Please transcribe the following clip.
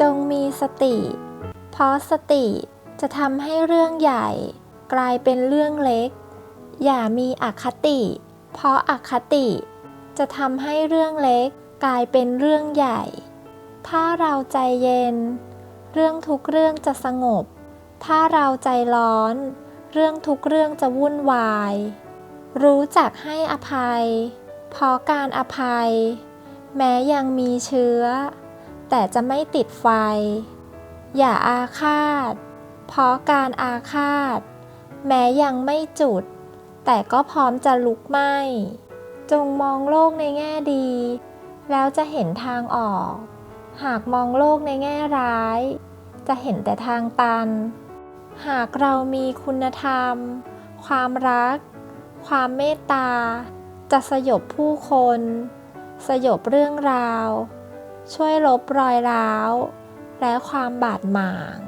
จงมีสติ เพราะสติจะทำให้เรื่องใหญ่ กลายเป็นเรื่องเล็ก อย่ามีอคติ เพราะอคติ จะทำให้เรื่องเล็กกลายเป็นเรื่องใหญ่ ถ้าเราใจเย็น เรื่องทุกเรื่องจะสงบ ถ้าเราใจร้อน เรื่องทุกเรื่องจะวุ่นวาย รู้จักให้อภัย เพราะการอภัย แม้ยังมีเชื้อ แต่จะไม่ติดไฟ อย่าอาฆาต เพราะการอาฆาต แม้ยังไม่จุด แต่ก็พร้อมจะลุกไหม้ จงมองโลกในแง่ดี แล้วจะเห็นทางออก หากมองโลกในแง่ร้าย จะเห็นแต่ทางตัน หากเรามีคุณธรรม ความรัก ความเมตตา จะสยบผู้คน สยบเรื่องราว ช่วยลบรอยร้าว และความบาดหมาง